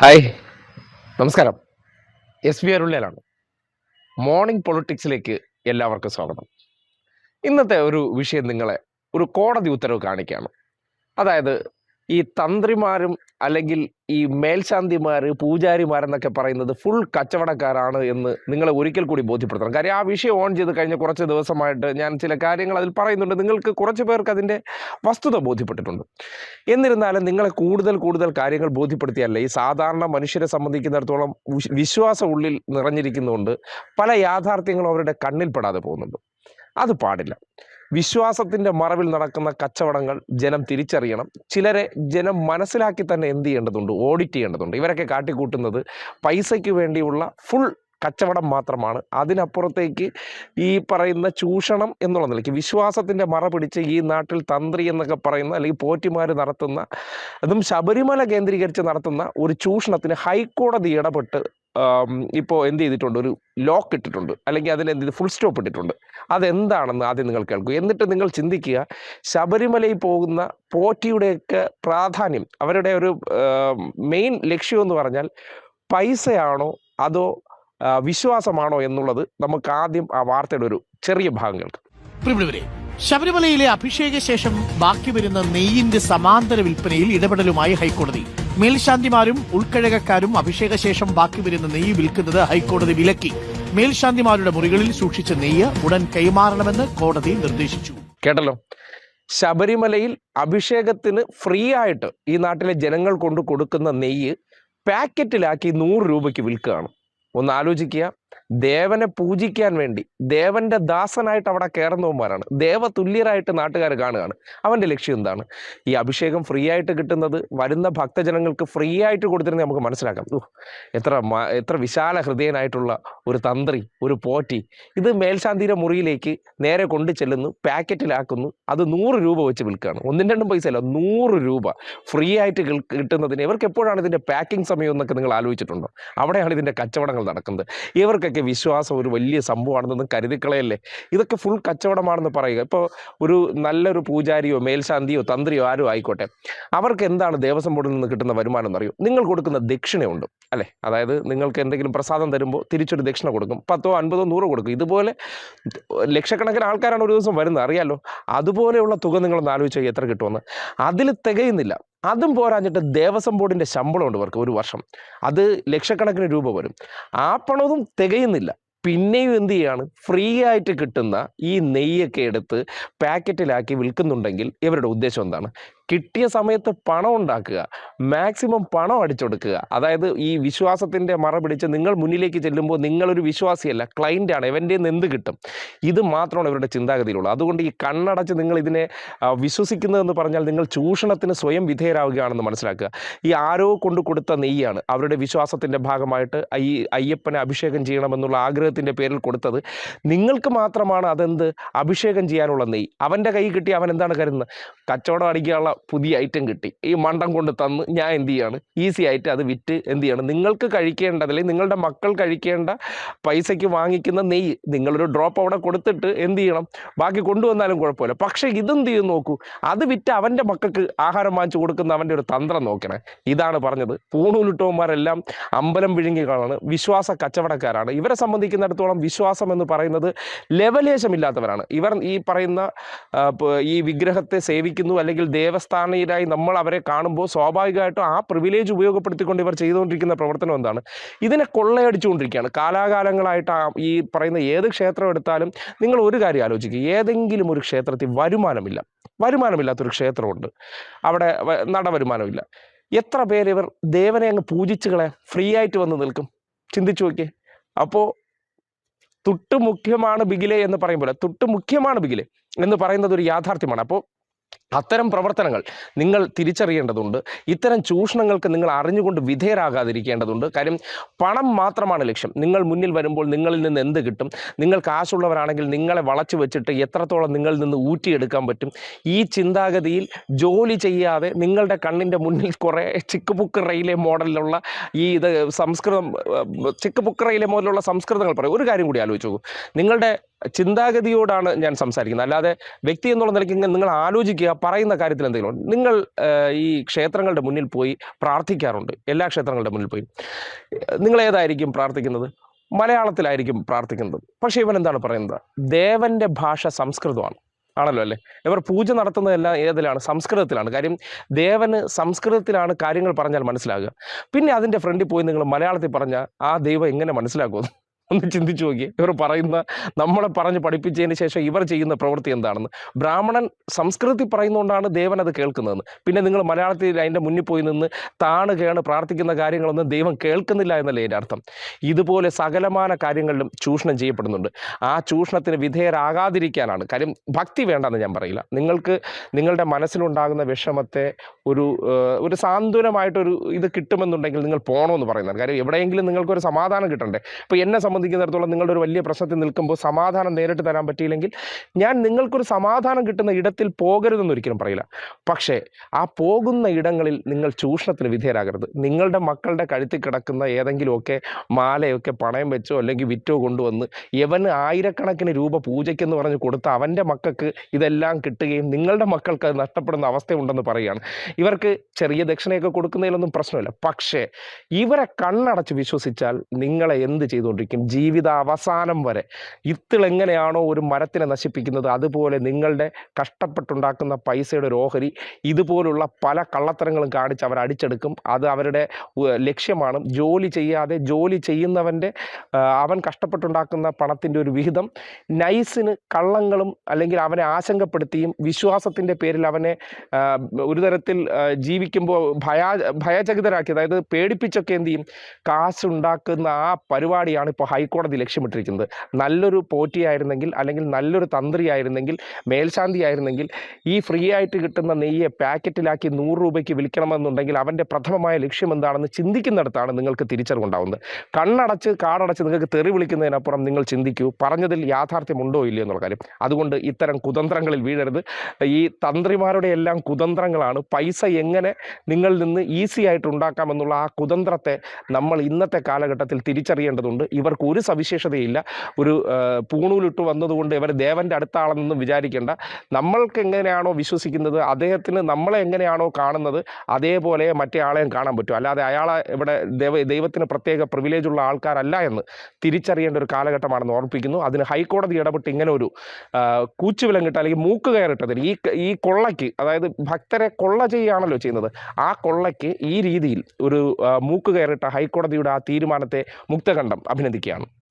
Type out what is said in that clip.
Hi. നമസ്കാരം. S V അരുള്ളിലാണ് morning പൊളിറ്റിക്സിലേക്ക് എല്ലാവർക്കും സ്വാഗതം. ഇന്നത്തെ ഒരു വിഷയം നിങ്ങളെ ഒരു കോടതി ഉത്തരവ് കാണിക്കുകയാണ്. അതായത് ഈ തന്ത്രിമാരും അല്ലെങ്കിൽ ഈ മേൽശാന്തിമാർ പൂജാരിമാരെന്നൊക്കെ പറയുന്നത് ഫുൾ കച്ചവടക്കാരാണ് എന്ന് നിങ്ങളെ ഒരിക്കൽ കൂടി ബോധ്യപ്പെടുത്തണം. കാര്യം ആ വിഷയം ഓൺ ചെയ്ത് കഴിഞ്ഞ കുറച്ച് ദിവസമായിട്ട് ഞാൻ ചില കാര്യങ്ങൾ അതിൽ പറയുന്നുണ്ട്. നിങ്ങൾക്ക് കുറച്ച് പേർക്ക് അതിന്റെ വസ്തുത ബോധ്യപ്പെട്ടിട്ടുണ്ട്. എന്നിരുന്നാലും നിങ്ങളെ കൂടുതൽ കൂടുതൽ കാര്യങ്ങൾ ബോധ്യപ്പെടുത്തിയല്ല? ഈ സാധാരണ മനുഷ്യരെ സംബന്ധിക്കുന്നിടത്തോളം വിശ്വാസ ഉള്ളിൽ നിറഞ്ഞിരിക്കുന്നതുകൊണ്ട് പല യാഥാർത്ഥ്യങ്ങളും അവരുടെ കണ്ണിൽ പെടാതെ പോകുന്നുണ്ട്. അത് പാടില്ല. വിശ്വാസത്തിന്റെ മറവിൽ നടക്കുന്ന കച്ചവടങ്ങൾ ജനം തിരിച്ചറിയണം. ചിലരെ ജനം മനസ്സിലാക്കി തന്നെ എന്ത് ചെയ്യേണ്ടതുണ്ട് ഓഡിറ്റ് ചെയ്യേണ്ടതുണ്ട്. ഇവരൊക്കെ കാട്ടിക്കൂട്ടുന്നത് പൈസയ്ക്ക് വേണ്ടിയുള്ള ഫുൾ കച്ചവടം മാത്രമാണ്. അതിനപ്പുറത്തേക്ക് ഈ പറയുന്ന ചൂഷണം എന്നുള്ള നിലയ്ക്ക് വിശ്വാസത്തിന്റെ മറ പിടിച്ച് ഈ നാട്ടിൽ തന്ത്രി എന്നൊക്കെ പറയുന്ന അല്ലെങ്കിൽ പോറ്റിമാർ നടത്തുന്ന അതും ശബരിമല കേന്ദ്രീകരിച്ച് നടത്തുന്ന ഒരു ചൂഷണത്തിന് ഹൈക്കോടതി ഇടപെട്ട് ഇപ്പോൾ എന്ത് ചെയ്തിട്ടുണ്ട്? ഒരു ലോക്ക് ഇട്ടിട്ടുണ്ട്. അല്ലെങ്കിൽ അതിന് എന്ത് ഫുൾ സ്റ്റോപ്പ് ഇട്ടിട്ടുണ്ട്. അതെന്താണെന്ന് ആദ്യം നിങ്ങൾ കേൾക്കൂ. എന്നിട്ട് നിങ്ങൾ ചിന്തിക്കുക ശബരിമലയിൽ പോകുന്ന പോറ്റിയുടെയൊക്കെ പ്രാധാന്യം അവരുടെ ഒരു മെയിൻ ലക്ഷ്യം എന്ന് പറഞ്ഞാൽ പൈസയാണോ അതോ വിശ്വാസമാണോ എന്നുള്ളത് നമുക്ക് ആദ്യം ആ വാർത്തയുടെ ഒരു ചെറിയ ഭാഗം കേൾക്കാം. ശബരിമലയിലെ അഭിഷേക ശേഷം ബാക്കി വരുന്ന നെയ്യിന്റെ സമാന്തര വിൽപ്പനയിൽ ഇടപെടലുമായി ഹൈക്കോടതി. മേൽശാന്തിമാരും ഉൾക്കഴകക്കാരും അഭിഷേക ശേഷം ബാക്കി വരുന്ന നെയ്യ് വിൽക്കുന്നത് ഹൈക്കോടതി വിലക്കി. മേൽശാന്തിമാരുടെ മുറികളിൽ സൂക്ഷിച്ച നെയ്യ് ഉടൻ കൈമാറണമെന്ന് കോടതി നിർദ്ദേശിച്ചു. കേട്ടല്ലോ? ശബരിമലയിൽ അഭിഷേകത്തിന് ഫ്രീ ആയിട്ട് ഈ നാട്ടിലെ ജനങ്ങൾ കൊണ്ട് കൊടുക്കുന്ന നെയ്യ് പാക്കറ്റിലാക്കി നൂറ് രൂപയ്ക്ക് വിൽക്കുകയാണ്. ഒന്ന് ആലോചിക്കുക. ദേവനെ പൂജിക്കാൻ വേണ്ടി ദേവന്റെ ദാസനായിട്ട് അവിടെ കയറുന്നവന്മാരാണ് ദേവതുല്യരായിട്ട് നാട്ടുകാർ കാണുകയാണ്. അവന്റെ ലക്ഷ്യം എന്താണ്? ഈ അഭിഷേകം ഫ്രീ ആയിട്ട് കിട്ടുന്നത് വരുന്ന ഭക്തജനങ്ങൾക്ക് ഫ്രീ ആയിട്ട് കൊടുത്തിരുന്നത് നമുക്ക് മനസ്സിലാക്കാം. എത്ര എത്ര വിശാല ഹൃദയനായിട്ടുള്ള ഒരു തന്ത്രി ഒരു പോറ്റി ഇത് മേൽശാന്തിയുടെ മുറിയിലേക്ക് നേരെ കൊണ്ടു ചെല്ലുന്നു പാക്കറ്റിലാക്കുന്നു അത് നൂറ് രൂപ വെച്ച് വിൽക്കുകയാണ്. ഒന്നും രണ്ടും പൈസ അല്ല നൂറ് രൂപ ഫ്രീ ആയിട്ട് കിട്ടുന്നതിന് ഇവർക്ക് എപ്പോഴാണ് ഇതിന്റെ പാക്കിംഗ് സമയം എന്നൊക്കെ നിങ്ങൾ ആലോചിച്ചിട്ടുണ്ടോ? അവിടെയാണ് ഇതിന്റെ കച്ചവടങ്ങൾ നടക്കുന്നത്. ഇവർക്കൊക്കെ വിശ്വാസം ഒരു വലിയ സംഭവമാണെന്നൊന്നും കരുതിക്കളയല്ലേ? ഇതൊക്കെ ഫുൾ കച്ചവടമാണെന്ന് പറയുക. ഇപ്പോൾ ഒരു നല്ലൊരു പൂജാരിയോ മേൽശാന്തിയോ തന്ത്രിയോ ആരോ ആയിക്കോട്ടെ അവർക്ക് എന്താണ് ദേവസ്വം ബോർഡിൽ നിന്ന് കിട്ടുന്ന വരുമാനം എന്നറിയോ? നിങ്ങൾ കൊടുക്കുന്ന ദക്ഷിണയുണ്ട് അല്ലേ? അതായത് നിങ്ങൾക്ക് എന്തെങ്കിലും പ്രസാദം തരുമ്പോൾ തിരിച്ചൊരു ദക്ഷിണ കൊടുക്കും. പത്തോ അൻപതോ നൂറോ കൊടുക്കും. ഇതുപോലെ ലക്ഷക്കണക്കിന് ആൾക്കാരാണ് ഒരു ദിവസം വരുന്നത് അറിയാലോ? അതുപോലെയുള്ള തുക നിങ്ങളൊന്ന് ആലോചിച്ച് എത്ര കിട്ടുമെന്ന്. അതിൽ തികയുന്നില്ല. അതും പോരാഞ്ഞിട്ട് ദേവസ്വം ബോർഡിന്റെ ശമ്പളമുണ്ട് ഇവർക്ക് ഒരു വർഷം. അത് ലക്ഷക്കണക്കിന് രൂപ വരും. ആ പണവും തികയുന്നില്ല. പിന്നെയും എന്ത് ചെയ്യാണ്? ഫ്രീ ആയിട്ട് കിട്ടുന്ന ഈ നെയ്യൊക്കെ എടുത്ത് പാക്കറ്റിലാക്കി വിൽക്കുന്നുണ്ടെങ്കിൽ ഇവരുടെ ഉദ്ദേശം എന്താണ്? കിട്ടിയ സമയത്ത് പണം ഉണ്ടാക്കുക. മാക്സിമം പണം അടിച്ചെടുക്കുക. അതായത് ഈ വിശ്വാസത്തിന്റെ മറ പിടിച്ച് നിങ്ങൾ മുന്നിലേക്ക് ചെല്ലുമ്പോൾ നിങ്ങളൊരു വിശ്വാസിയല്ല ക്ലൈന്റാണ് ഇവന്റെ നിന്ന് എന്ത് കിട്ടും? ഇത് മാത്രമാണ് ഇവരുടെ ചിന്താഗതിയിലുള്ളത്. അതുകൊണ്ട് ഈ കണ്ണടച്ച് നിങ്ങൾ ഇതിനെ വിശ്വസിക്കുന്നതെന്ന് പറഞ്ഞാൽ നിങ്ങൾ ചൂഷണത്തിന് സ്വയം വിധേയരാകുകയാണെന്ന് മനസ്സിലാക്കുക. ഈ ആരോ കൊണ്ട് കൊടുത്ത നെയ്യാണ് അവരുടെ വിശ്വാസത്തിന്റെ ഭാഗമായിട്ട് ഈ അയ്യപ്പനെ അഭിഷേകം ചെയ്യണമെന്നുള്ള ആഗ്രഹത്തിന്റെ പേരിൽ കൊടുത്തത്. നിങ്ങൾക്ക് മാത്രമാണ് അതെന്ത്? അഭിഷേകം ചെയ്യാനുള്ള നെയ്യ്. അവന്റെ കൈ കിട്ടി അവൻ എന്താണ് കരുതുന്നത്? കച്ചവടം അടിക്കാനുള്ള പുതിയ ഐറ്റം കിട്ടി. ഈ മണ്ടം കൊണ്ട് തന്ന് ഞാൻ എന്ത് ചെയ്യാണ്? ഈസി ആയിട്ട് അത് വിറ്റ് എന്ത് ചെയ്യണം? നിങ്ങൾക്ക് കഴിക്കേണ്ടത് അല്ലെങ്കിൽ നിങ്ങളുടെ മക്കൾ കഴിക്കേണ്ട പൈസയ്ക്ക് വാങ്ങിക്കുന്ന നെയ്യ് നിങ്ങളൊരു ഡ്രോപ്പ് അവിടെ കൊടുത്തിട്ട് എന്ത് ചെയ്യണം? ബാക്കി കൊണ്ടുവന്നാലും കുഴപ്പമില്ല. പക്ഷേ ഇതെന്ത് ചെയ്യും നോക്കൂ. അത് വിറ്റ് അവന്റെ മക്കൾക്ക് ആഹാരം വാങ്ങിച്ചു കൊടുക്കുന്ന അവന്റെ ഒരു തന്ത്രം നോക്കണേ. ഇതാണ് പറഞ്ഞത്. പൂണൂലിട്ടവന്മാരെല്ലാം അമ്പലം വിഴുങ്ങികളാണ് വിശ്വാസ കച്ചവടക്കാരാണ്. ഇവരെ സംബന്ധിക്കുന്നിടത്തോളം വിശ്വാസം എന്ന് പറയുന്നത് ലെവലേശമില്ലാത്തവരാണ്. ഇവർ ഈ പറയുന്ന ഈ വിഗ്രഹത്തെ സേവിക്കുന്നു അല്ലെങ്കിൽ ദേവസ്ഥാനീയരായി നമ്മൾ അവരെ കാണുമ്പോൾ സ്വാഭാവികമായിട്ടും ആ പ്രിവിലേജ് ഉപയോഗപ്പെടുത്തിക്കൊണ്ട് ഇവർ ചെയ്തുകൊണ്ടിരിക്കുന്ന പ്രവർത്തനം എന്താണ്? ഇതിനെ കൊള്ളയടിച്ചുകൊണ്ടിരിക്കുകയാണ്. കാലാകാലങ്ങളായിട്ട് ഈ പറയുന്ന ഏത് ക്ഷേത്രം എടുത്താലും നിങ്ങൾ ഒരു കാര്യം ആലോചിക്കുക ഏതെങ്കിലും ഒരു ക്ഷേത്രത്തിൽ വരുമാനമില്ല. വരുമാനമില്ലാത്തൊരു ക്ഷേത്രമുണ്ട്. അവിടെ നട നടവരുമാനമില്ല. എത്ര പേര് ഇവർ ദേവനെ അങ്ങ് പൂജിച്ച് കളയാൻ ഫ്രീ ആയിട്ട് വന്ന് നിൽക്കും? ചിന്തിച്ചു നോക്കിയേ. അപ്പോൾ തുട്ടു മുഖ്യമാണ് ബിഗിലെ എന്ന് പറയുമ്പോൾ തുട്ട് മുഖ്യമാണ് ബിഗിലെ എന്ന് പറയുന്നത് ഒരു യാഥാർത്ഥ്യമാണ്. അപ്പോൾ അത്തരം പ്രവർത്തനങ്ങൾ നിങ്ങൾ തിരിച്ചറിയേണ്ടതുണ്ട്. ഇത്തരം ചൂഷണങ്ങൾക്ക് നിങ്ങൾ അറിഞ്ഞുകൊണ്ട് വിധേയരാകാതിരിക്കേണ്ടതുണ്ട്. കാര്യം പണം മാത്രമാണ് ലക്ഷ്യം. നിങ്ങൾ മുന്നിൽ വരുമ്പോൾ നിങ്ങളിൽ നിന്ന് എന്ത് കിട്ടും? നിങ്ങൾ കാശുള്ളവരാണെങ്കിൽ നിങ്ങളെ വളച്ചു വെച്ചിട്ട് എത്രത്തോളം നിങ്ങളിൽ നിന്ന് ഊറ്റിയെടുക്കാൻ പറ്റും? ഈ ചിന്താഗതിയിൽ ജോലി ചെയ്യാതെ നിങ്ങളുടെ കണ്ണിന്റെ മുന്നിൽ കുറേ ചിക്കുപുക്ക് റെയിലെ മോഡലിലുള്ള ഈ ഇത് സംസ്കൃതം ചിക്കുപുക്ക് റെയിലെ മോഡലുള്ള സംസ്കൃതങ്ങൾ പറയും. ഒരു കാര്യം കൂടി ആലോചിച്ചു നിങ്ങളുടെ ചിന്താഗതിയോടാണ് ഞാൻ സംസാരിക്കുന്നത്. അല്ലാതെ വ്യക്തി എന്നുള്ള നിലയ്ക്ക് നിങ്ങൾ ആലോചിക്കുക പറയുന്ന കാര്യത്തിൽ എന്തെങ്കിലും നിങ്ങൾ ഈ ക്ഷേത്രങ്ങളുടെ മുന്നിൽ പോയി പ്രാർത്ഥിക്കാറുണ്ട്. എല്ലാ ക്ഷേത്രങ്ങളുടെ മുന്നിൽ പോയി. നിങ്ങൾ ഏതായിരിക്കും പ്രാർത്ഥിക്കുന്നത്? മലയാളത്തിലായിരിക്കും പ്രാർത്ഥിക്കുന്നത്. പക്ഷേ ഇവൻ എന്താണ് പറയുന്നത്? ദേവന്റെ ഭാഷ സംസ്കൃതമാണ്. ആണല്ലോ അല്ലേ? ഇവർ പൂജ നടത്തുന്നതെല്ലാം ഏതിലാണ്? സംസ്കൃതത്തിലാണ്. കാര്യം ദേവന് സംസ്കൃതത്തിലാണ് കാര്യങ്ങൾ പറഞ്ഞാൽ മനസ്സിലാകുക. പിന്നെ അതിന്റെ ഫ്രണ്ടിൽ പോയി നിങ്ങൾ മലയാളത്തിൽ പറഞ്ഞാൽ ആ ദൈവം എങ്ങനെ മനസ്സിലാക്കുമെന്ന് ഒന്ന് ചിന്തിച്ചു നോക്കിയേ. ഇവർ പറയുന്ന നമ്മളെ പറഞ്ഞ് പഠിപ്പിച്ചതിന് ശേഷം ഇവർ ചെയ്യുന്ന പ്രവൃത്തി എന്താണെന്ന്. ബ്രാഹ്മണൻ സംസ്കൃതി പറയുന്നതുകൊണ്ടാണ് ദേവൻ അത് കേൾക്കുന്നതെന്ന്. പിന്നെ നിങ്ങൾ മലയാളത്തിൽ അതിന്റെ മുന്നിൽ പോയി നിന്ന് താണ് കേണ് പ്രാർത്ഥിക്കുന്ന കാര്യങ്ങളൊന്നും ദൈവം കേൾക്കുന്നില്ല എന്നല്ലേ എന്റെ അർത്ഥം. ഇതുപോലെ സകലമാന കാര്യങ്ങളിലും ചൂഷണം ചെയ്യപ്പെടുന്നുണ്ട്. ആ ചൂഷണത്തിന് വിധേയരാകാതിരിക്കാനാണ്. കാര്യം ഭക്തി വേണ്ടെന്ന് ഞാൻ പറയില്ല. നിങ്ങൾക്ക് നിങ്ങളുടെ മനസ്സിലുണ്ടാകുന്ന വിഷമത്തെ ഒരു ഒരു സാന്ത്വനമായിട്ടൊരു ഇത് കിട്ടുമെന്നുണ്ടെങ്കിൽ നിങ്ങൾ പോകണമെന്ന് പറയുന്നത് കാര്യം എവിടെയെങ്കിലും നിങ്ങൾക്കൊരു സമാധാനം കിട്ടണ്ടേ. ഇപ്പോൾ എന്നെ സംബന്ധിക്കുന്നിടത്തോളം നിങ്ങളുടെ ഒരു വലിയ പ്രശ്നത്തിൽ നിൽക്കുമ്പോൾ സമാധാനം നേരിട്ട് തരാൻ പറ്റിയില്ലെങ്കിൽ ഞാൻ നിങ്ങൾക്കൊരു സമാധാനം കിട്ടുന്ന ഇടത്തിൽ പോകരുതെന്ന് ഒരിക്കലും പറയില്ല. പക്ഷേ ആ പോകുന്ന ഇടങ്ങളിൽ നിങ്ങൾ ചൂഷണത്തിന് വിധേയരാകരുത്. നിങ്ങളുടെ മക്കളുടെ കഴുത്തിൽ കിടക്കുന്ന ഏതെങ്കിലുമൊക്കെ മാലയൊക്കെ പണയം വെച്ചോ അല്ലെങ്കിൽ വിറ്റോ കൊണ്ടുവന്ന് യവന് ആയിരക്കണക്കിന് രൂപ പൂജയ്ക്കെന്ന് പറഞ്ഞ് കൊടുത്ത അവന്റെ മക്കൾക്ക് ഇതെല്ലാം കിട്ടുകയും നിങ്ങളുടെ മക്കൾക്ക് അത് നഷ്ടപ്പെടുന്ന അവസ്ഥയുണ്ടെന്ന് പറയുകയാണ്. ഇവർക്ക് ചെറിയ ദക്ഷിണയൊക്കെ കൊടുക്കുന്നതിലൊന്നും പ്രശ്നമില്ല. പക്ഷേ ഇവരെ കണ്ണടച്ച് വിശ്വസിച്ചാൽ നിങ്ങളെ എന്ത് ചെയ്തുകൊണ്ടിരിക്കും? ജീവിത അവസാനം വരെ. ഇത്തിളെങ്ങനെയാണോ ഒരു മരത്തിനെ നശിപ്പിക്കുന്നത്? അതുപോലെ നിങ്ങളുടെ കഷ്ടപ്പെട്ടുണ്ടാക്കുന്ന പൈസയുടെ ഒരു ഓഹരി ഇതുപോലുള്ള പല കള്ളത്തരങ്ങളും കാണിച്ച് അവർ അടിച്ചെടുക്കും. അത് അവരുടെ ലക്ഷ്യമാണ്. ജോലി ചെയ്യാതെ ജോലി ചെയ്യുന്നവന്റെ അവൻ കഷ്ടപ്പെട്ടുണ്ടാക്കുന്ന പണത്തിന്റെ ഒരു വിഹിതം നൈസിന് കള്ളങ്ങളും അല്ലെങ്കിൽ അവനെ ആശങ്കപ്പെടുത്തിയും വിശ്വാസത്തിന്റെ പേരിൽ അവനെ ഒരു തരത്തിൽ ജീവിക്കുമ്പോൾ ഭയാ ഭയചകിതരാക്കി അതായത് പേടിപ്പിച്ചൊക്കെ എന്ത് ചെയ്യും? കാശുണ്ടാക്കുന്ന ആ പരിപാടിയാണ് ഇപ്പോൾ ഹൈക്കോടതി ലക്ഷ്യമിട്ടിരിക്കുന്നത്. നല്ലൊരു പോറ്റിയായിരുന്നെങ്കിൽ അല്ലെങ്കിൽ നല്ലൊരു തന്ത്രിയായിരുന്നെങ്കിൽ മേൽശാന്തി ആയിരുന്നെങ്കിൽ ഈ ഫ്രീ ആയിട്ട് കിട്ടുന്ന നെയ്യെ പാക്കറ്റിലാക്കി നൂറ് രൂപയ്ക്ക് വിൽക്കണമെന്നുണ്ടെങ്കിൽ അവന്റെ പ്രഥമമായ ലക്ഷ്യം എന്താണെന്ന് ചിന്തിക്കുന്നിടത്താണ് നിങ്ങൾക്ക് തിരിച്ചറിവുണ്ടാവുന്നത്. കണ്ണടച്ച് കാടടച്ച് നിങ്ങൾക്ക് തെറി വിളിക്കുന്നതിനപ്പുറം നിങ്ങൾ ചിന്തിക്കൂ പറഞ്ഞതിൽ യാഥാർത്ഥ്യമുണ്ടോ ഇല്ലയോ എന്നുള്ള കാര്യം. അതുകൊണ്ട് ഇത്തരം കുതന്ത്രങ്ങളിൽ വീഴരുത്. ഈ തന്ത്രിമാരുടെ എല്ലാം കുതന്ത്രങ്ങളാണ്. പൈസ എങ്ങനെ നിങ്ങളിൽ നിന്ന് ഈസി ആയിട്ട് ഉണ്ടാക്കാമെന്നുള്ള ആ കുതന്ത്രത്തെ നമ്മൾ ഇന്നത്തെ കാലഘട്ടത്തിൽ തിരിച്ചറിയേണ്ടതുണ്ട്. ഇവർക്ക് ഒരു സവിശേഷതയില്ല. ഒരു പൂണൂലിട്ട് വന്നതുകൊണ്ട് ഇവർ ദേവന്റെ അടുത്ത ആളെന്നൊന്നും വിചാരിക്കേണ്ട. നമ്മൾക്ക് എങ്ങനെയാണോ വിശ്വസിക്കുന്നത് അദ്ദേഹത്തിന് നമ്മളെ എങ്ങനെയാണോ കാണുന്നത് അതേപോലെ മറ്റേ ആളെയും കാണാൻ പറ്റും. അല്ലാതെ അയാളെ ഇവിടെ ദൈവ ദൈവത്തിന് പ്രത്യേക പ്രിവിലേജ് ഉള്ള ആൾക്കാരല്ല എന്ന് തിരിച്ചറിയേണ്ട ഒരു കാലഘട്ടമാണെന്ന് ഓർപ്പിക്കുന്നു. അതിന് ഹൈക്കോടതി ഇടപെട്ട് ഇങ്ങനെ ഒരു ആ, കൂച്ചുവിലം കിട്ടുക അല്ലെങ്കിൽ മൂക്ക് കയറിട്ടതിന്. ഈ ഈ കൊള്ളയ്ക്ക് അതായത് ഭക്തരെ കൊള്ള ചെയ്യുകയാണല്ലോ ചെയ്യുന്നത്. ആ കൊള്ളയ്ക്ക് ഈ രീതിയിൽ ഒരു മൂക്ക് കയറിട്ട ഹൈക്കോടതിയുടെ ആ തീരുമാനത്തെ മുക്തകണ്ഠം അഭിനന്ദിക്കുകയാണ്. ചെയ്യാം